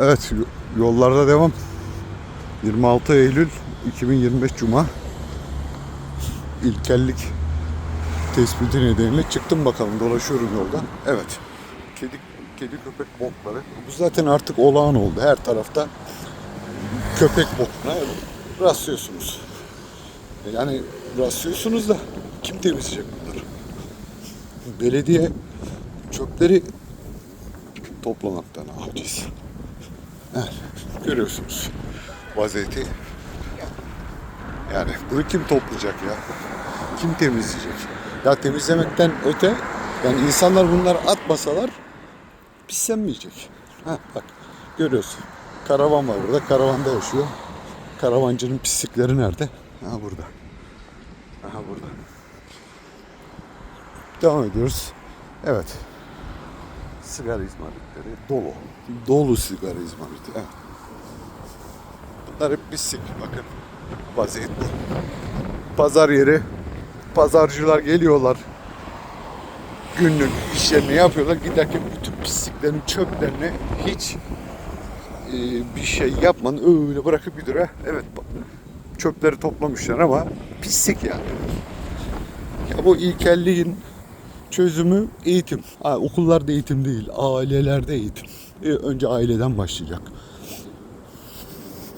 Evet yollarda devam. 26 Eylül 2025 Cuma. İlkellik tespiti nedeniyle çıktım bakalım dolaşıyorum yoldan. Evet. Kedi kedi köpek bokları. Bu zaten artık olağan oldu. Her tarafta köpek bokuna rastlıyorsunuz. Yani rastlıyorsunuz da kim temizleyecek bunları? Belediye çöpleri toplamaktan aciz. Evet, görüyorsunuz vaziyeti. Yani bunu kim toplayacak ya? Kim temizleyecek? Ya temizlemekten öte yani insanlar bunları atmasalar pislenmeyecek. Ha bak görüyorsun. Karavan var burada. Karavanda yaşıyor. Karavancının pislikleri nerede? Ha burada. Aha burada. Devam ediyoruz. Evet. Sigara izmaritleri dolu. Dolu sigara izmariti. Evet. Bunlar hep pislik. Bakın vaziyet bu. Pazar yeri. Pazarcılar geliyorlar. Günlük işlerini yapıyorlar. Giderken bütün pisliklerini, çöplerini hiç e, bir şey yapmadan öyle bırakıp gidiyor. Evet çöpleri toplamışlar ama pislik yani. Ya bu ilkelliğin çözümü eğitim. Ha, okullarda eğitim değil, ailelerde eğitim. E, önce aileden başlayacak.